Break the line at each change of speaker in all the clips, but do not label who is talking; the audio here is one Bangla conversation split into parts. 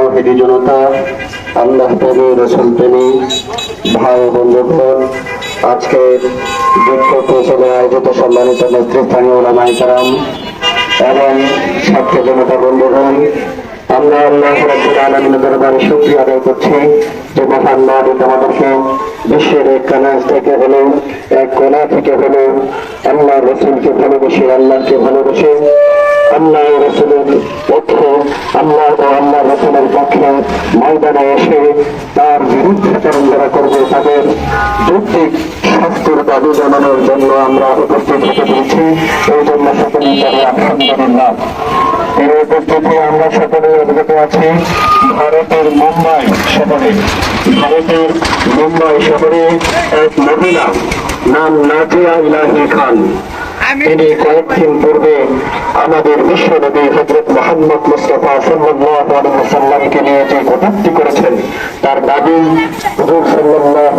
তৌহিদি জনতা, আল্লাহ প্রেমী, রসুল প্রেমী, ভাই বন্ধুগণ আজকে বিক্ষোভ মিছিলে আয়োজিত সম্মানিত নেতৃস্থানীয় ওলামাই কারাম এবং ছাত্র জনতা বন্ধুগণ, আমরা আল্লাহ রাব্বুল আলামিনের দরবারে শুকরিয়া আদায় করছি যে মহান মালিক আমাদেরকে বিশ্বের এক কানাজ থেকে হলেও, এক কোনা থেকে হলেও আল্লাহ রসুলকে ভালোবেসে, আল্লাহকে ভালোবেসে আল্লাহ ও আল্লাহ রসুলের পক্ষে ময়দানে এসে তার বিরুদ্ধাচরণ যারা করবে, তাদের যৌক্তিক শাস্তির দাবি জানানোর জন্য আমরা উপস্থিত হতে পেরেছি। এই জন্য সকলেই এর উপস্থিতি আমরা সকলে অবগত আছি। ভারতের মুম্বাই শহরে, ভারতের মুম্বাই শহরে এক মহিলা নাম নাজিয়া ইলাহি খান। তিনি কয়েকদিন পূর্বে আমাদের বিশ্বনবী হজরত মোহাম্মদ মুস্তফা সাল্লাল্লাহু সাল্লামকে নিয়ে যে কটূক্তি করেছেন তার দাবি হুজুর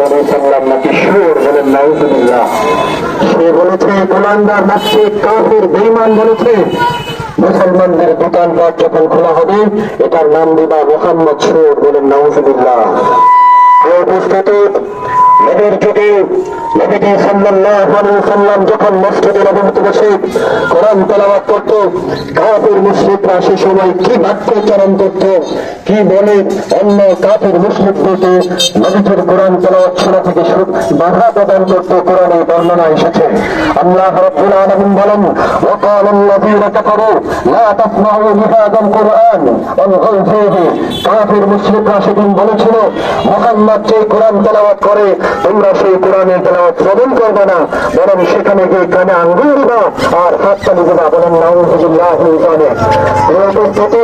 আলাইহি সাল্লাম নাকি সুর বলেন নাউজুবিল্লাহ। সে বলেছে গোলান্দার নাস্তিক কাফির বেঈমান বলেছে মুসলমানদের দোকানপাট যখন খোলা হবে এটার নাম দিবা মোহাম্মদ সুর বলেন নাউজুবিল্লাহ। এই উপস্থিতি নবীর যুগে নবীজি সাল্লাল্লাহু আলাইহি সাল্লাম যখন মসজিদে বসে কোরআন তেলাওয়াত করত কাফির মুশরিকরা সে সময় কি বাক্য উচ্চারণ করত কি বলে অন্য কাফির মুশরিকদেরকে নবীজির কোরআন তেলাওয়াত শোনা থেকে সু- বাধা প্রদান করত কোরআনে বর্ণনা এসেছে আল্লাহ রাব্বুল আলামিন বলেন وقال الذين كفروا لا تسمعوا لهذا القرآن والغوا فيه কাফির মুশরিকরা সেদিন বলেছিল মোহাম্মদ যে কোরআন তেলাওয়াত করে তোমরা সেই কোরআনের তেলাওয়াত শ্রবণ করবে না বরং সেখানে গিয়ে কানে আঙ্গুল দিবা আর হাত তালি দিবা বলেন নাউজুবিল্লাহ জানে এই উপস্থিতি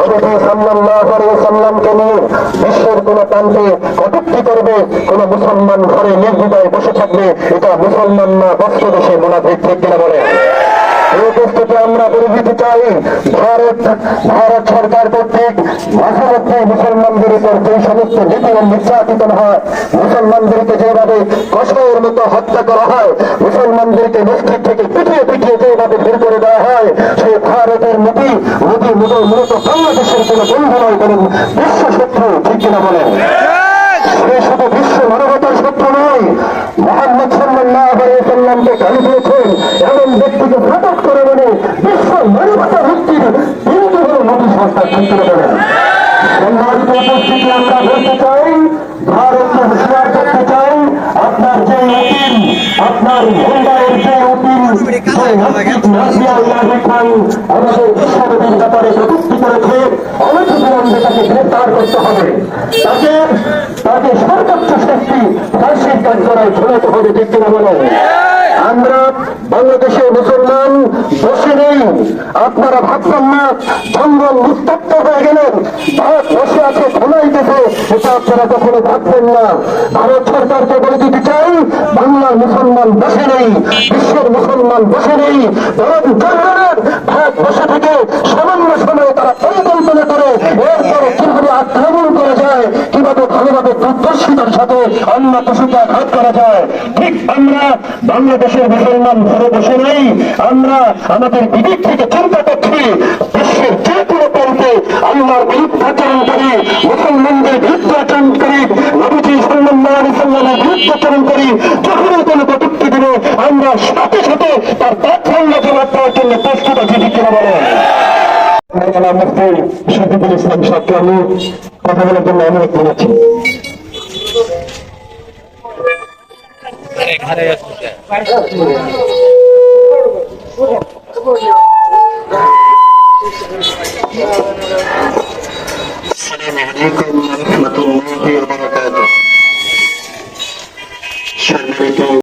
নবী সাল্লাল্লাহু সাল্লামকে নিয়ে বিশ্বের কোন প্রান্তে কটুক্তি করবে, কোন মুসলমান ঘরে নির্বিদায় বসে থাকবে, এটা মুসলমান না বস্ত্র দেশে মোনাফিক ঠিক কিনা বলে? এই উপস্থিতি আমরা বলে চাই। ভারত ভারত সরকার কর্তৃক মাঝে মুসলমানদের উপর যে সমস্ত নিপীড়ন নির্যাতিত হয় মুসলমানদেরকে যেভাবে কষ্টের মতো হত্যা করা হয় মুসলমানদেরকে মসজিদ থেকে পিটিয়ে পিটিয়ে যেভাবে বের করে দেওয়া হয় সেই ভারতের মোদী মোদী মূলত বাংলাদেশের কোন বন্ধু নয় বলেন বিশ্ব শত্রু ঠিক কিনা বলেন? সে শুধু বিশ্ব মানবতার শত্রু নয় ব্যক্তিকে প্রকাশ করে বলে বিশ্ব মানবতার মুক্তির বিন্দু হল মোদী সংস্থা ঠিক করে। বলেন সম্মানিত উপস্থিতি আমরা বলতে চাই ভারতকে করতে চাই, আপনার যে উকিল, আপনার যে উকিল আমাদের ব্যাপারে করেছে অনতিবিলম্বে তাকে করতে হবে। তাকে তাকে সর্বোচ্চ ফাঁসির কাজ করায় হবে আমরা বাংলাদেশের মুসলমান বসে নেই আপনারা ভাবছেন না জঙ্গল উত্তপ্ত হয়ে গেলেন? ভারত বসে আছে, ঘুমাইতেছে। এটা আপনারা কখনো ভাবছেন না। ভারত সরকারকে বলে দিতে চাই, বাংলার মুসলমান বসে নেই, বিশ্বের মুসলমান বসে নেই। বরং জঙ্গলের ভারত বসে থেকে সামান্য সময়ে তারা পরিকল্পনা করে এরপরে কীভাবে আক্রমণ করা যায় কীভাবে দুর্দর্শিতার সাথে অন্য পশুকে আঘাত করা যায়। ঠিক আমরা বাংলাদেশের মুসলমান ঘরে বসে নেই। আমরা আমাদের বিবেক থেকে চিন্তা করছি, বিশ্বের যে কোনো প্রান্তে আল্লাহর বিরুদ্ধাচরণ করি, মুসলমানদের বিরুদ্ধাচরণ করি, নবীজি সাল্লাল্লাহু আলাইহি সাল্লামের বিরুদ্ধাচরণ করি, যখনই কোনো কটূক্তি দিলে আমরা সাথে সাথে তার তাৎক্ষণ্য জবাব দেওয়ার জন্য প্রস্তুত আছি, ঠিক কিনা আমি কথা বলার জন্য অনুরোধ জানাচ্ছি। السلام عليكم ورحمة الله وبركاته